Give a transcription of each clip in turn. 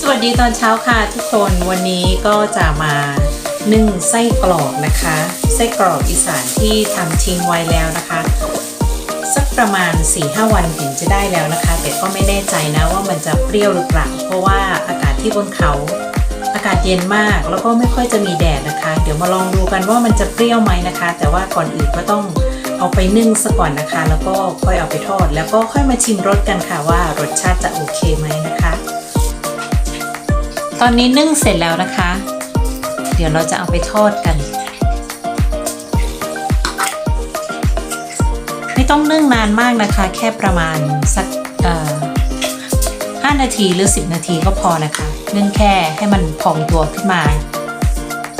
สวัสดีตอนเช้าค่ะทุกคนวันนี้ก็จะมานึ่งไส้กรอกนะคะ ไส้กรอกอีสานที่ทำทิ้งไว้แล้วนะคะ สักประมาณ 4-5 วันถึงจะได้แล้วนะคะ แต่ก็ไม่แน่ใจนะว่ามันจะเปรี้ยวหรือเปล่าเพราะว่าอากาศที่บนเขา อากาศเย็นมากแล้วก็ไม่ค่อยจะมีแดดนะคะ เดี๋ยวมาลองดูกันว่ามันจะเปรี้ยวไหมนะคะ แต่ว่าก่อนอื่นก็ต้องเอาไปนึ่งซะก่อนนะคะ แล้วก็ค่อยเอาไปทอด แล้วก็ค่อยมาชิมรสกันค่ะว่ารสชาติจะโอเคไหมนะคะ ตอนนี้นึ่งเสร็จแล้วนะคะ เดี๋ยวเราจะเอาไปทอดกัน ไม่ต้องนึ่งนานมากนะคะ แค่ประมาณสักเอ่อ5นาทีหรือ 10 นาทีก็พอนะคะ นึ่งแค่ให้มันพองตัวขึ้นมา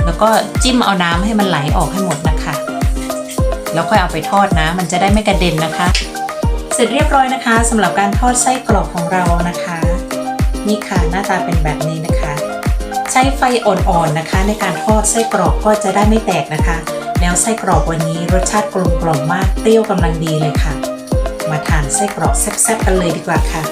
แล้วก็จิ้มเอาน้ำให้มันไหลออกให้หมดนะคะ แล้วค่อยเอาไปทอดนะ มันจะได้ไม่กระเด็นนะคะ เสร็จเรียบร้อยนะคะสำหรับการทอดไส้กรอกของเรานะคะ นี่ค่ะหน้าตาเป็นแบบนี้นะคะ ใช้ไฟอ่อนๆนะคะ ในการทอดไส้กรอกก็จะได้ไม่แตกนะคะ แล้วไส้กรอกวันนี้รสชาติกลมกล่อมมากเปรี้ยวกำลังดีเลยค่ะ มาทานไส้กรอกแซ่บๆกันเลยดีกว่าค่ะ